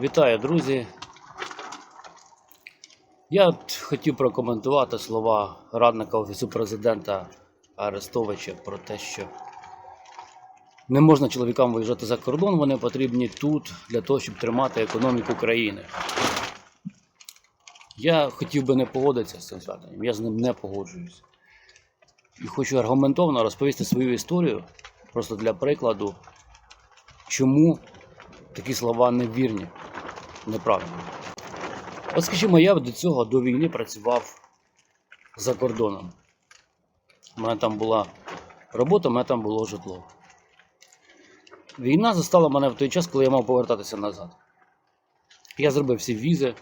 Вітаю, друзі. Я от хотів прокоментувати слова радника Офісу президента Арестовича про те, що не можна чоловікам виїжджати за кордон, вони потрібні тут для того, щоб тримати економіку країни. Я хотів би не погодитися з цим зверненням, я з ним не погоджуюсь. І хочу аргументовано розповісти свою історію, просто для прикладу, чому такі слова невірні, неправильні. От скажімо, я до цього до війни працював за кордоном. У мене там була робота, у мене там було житло. Війна застала мене в той час, коли я мав повертатися назад. Я зробив всі візи,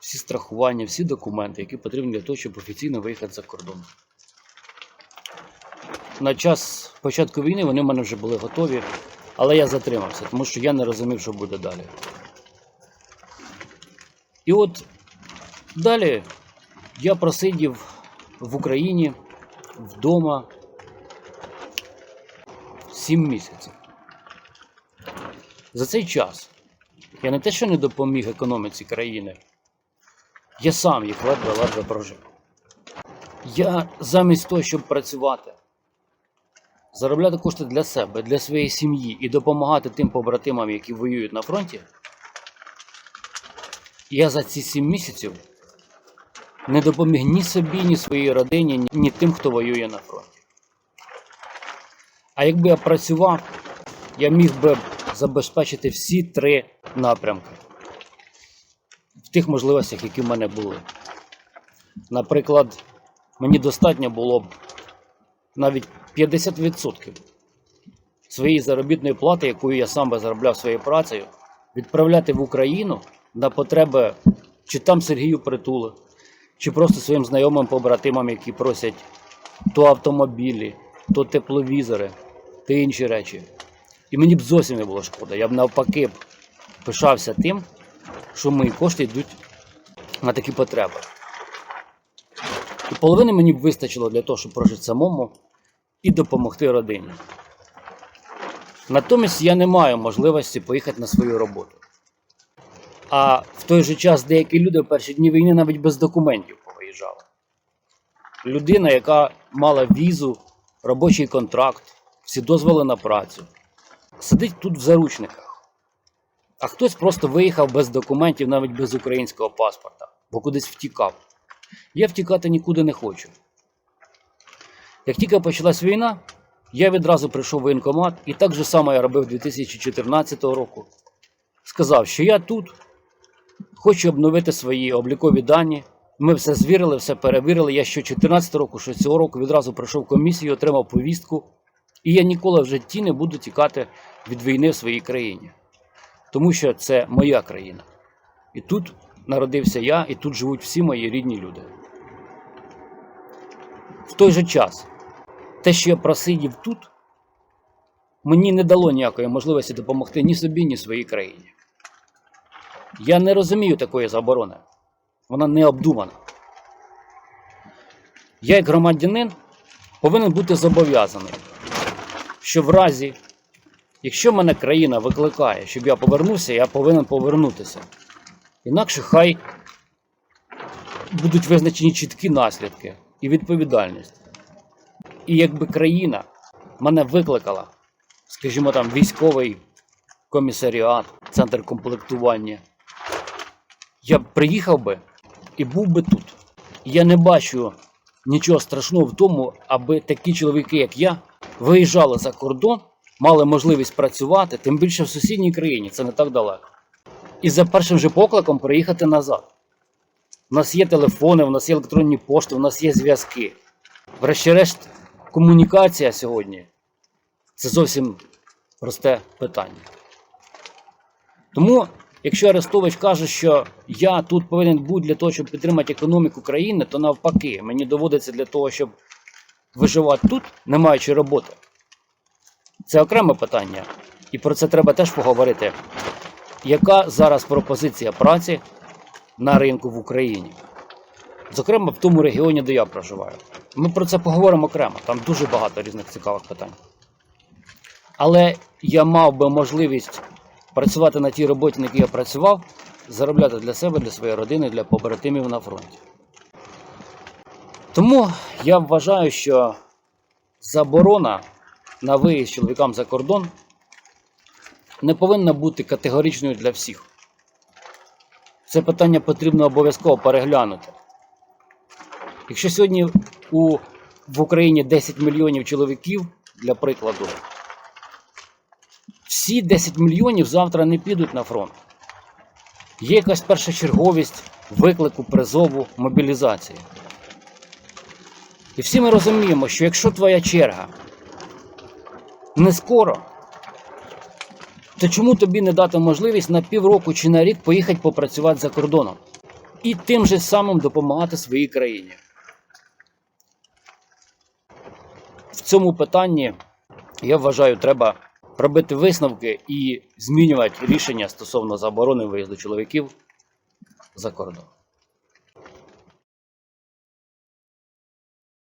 всі страхування, всі документи, які потрібні для того, щоб офіційно виїхати за кордон. На час початку війни вони в мене вже були готові, але я затримався, тому що я не розумів, що буде далі. І от далі я просидів в Україні вдома 7 місяців. За цей час я не те, що не допоміг економіці країни, я сам їх ледве-ледве прожив. Я замість того, щоб працювати, заробляти кошти для себе, для своєї сім'ї і допомагати тим побратимам, які воюють на фронті, я за ці сім місяців не допоміг ні собі, ні своїй родині, ні, тим, хто воює на фронті. А якби я працював, я міг би забезпечити всі три напрямки в тих можливостях, які в мене були. Наприклад, мені достатньо було б навіть 50% своєї заробітної плати, яку я сам би заробляв своєю працею, відправляти в Україну на потреби чи там Сергію Притули, чи просто своїм знайомим побратимам, які просять то автомобілі, то тепловізори, то інші речі. І мені б зовсім не було шкода. Я б навпаки б пишався тим, що мої кошти йдуть на такі потреби. І половини мені б вистачило для того, щоб прожити самому і допомогти родині. Натомість я не маю можливості поїхати на свою роботу. А в той же час деякі люди в перші дні війни навіть без документів повиїжджали. Людина, яка мала візу, робочий контракт, всі дозволи на працю, сидить тут в заручниках. А хтось просто виїхав без документів, навіть без українського паспорта, бо кудись втікав. Я втікати нікуди не хочу. Як тільки почалась війна, я відразу прийшов в воєнкомат і так же само я робив 2014 року. Сказав, що я тут хочу обновити свої облікові дані. Ми все звірили, все перевірили. Я що 14 року, що цього року відразу пройшов комісію, отримав повістку. І я ніколи в житті не буду тікати від війни в своїй країні. Тому що це моя країна. І тут народився я, і тут живуть всі мої рідні люди. В той же час, те, що я просидів тут, мені не дало ніякої можливості допомогти ні собі, ні своїй країні. Я не розумію такої заборони. Вона не обдумана. Я, як громадянин, повинен бути зобов'язаний, що в разі, якщо мене країна викликає, щоб я повернувся, я повинен повернутися. Інакше хай будуть визначені чіткі наслідки і відповідальність. І якби країна мене викликала, скажімо там, військовий комісаріат, центр комплектування, я б приїхав би і був би тут. Я не бачу нічого страшного в тому, аби такі чоловіки, як я, виїжджали за кордон, мали можливість працювати, тим більше в сусідній країні, це не так далеко. І за першим же покликом приїхати назад. У нас є телефони, у нас є електронні пошти, у нас є зв'язки. Врешті-решт, комунікація сьогодні це зовсім просте питання. Тому, якщо Арестович каже, що я тут повинен бути для того, щоб підтримати економіку країни, то навпаки, мені доводиться для того, щоб виживати тут, не маючи роботи. Це окреме питання, і про це треба теж поговорити. Яка зараз пропозиція праці на ринку в Україні? Зокрема, в тому регіоні, де я проживаю. Ми про це поговоримо окремо, там дуже багато різних цікавих питань. Але я мав би можливість працювати на тій роботі, на якій я працював, заробляти для себе, для своєї родини, для побратимів на фронті. Тому я вважаю, що заборона на виїзд чоловікам за кордон не повинна бути категоричною для всіх. Це питання потрібно обов'язково переглянути. Якщо сьогодні у, в Україні 10 мільйонів чоловіків, для прикладу, всі 10 мільйонів завтра не підуть на фронт. Є якась першочерговість виклику, призову, мобілізації. І всі ми розуміємо, що якщо твоя черга не скоро, то чому тобі не дати можливість на півроку чи на рік поїхати попрацювати за кордоном і тим же самим допомагати своїй країні? В цьому питанні, я вважаю, треба робити висновки і змінювати рішення стосовно заборони виїзду чоловіків за кордон.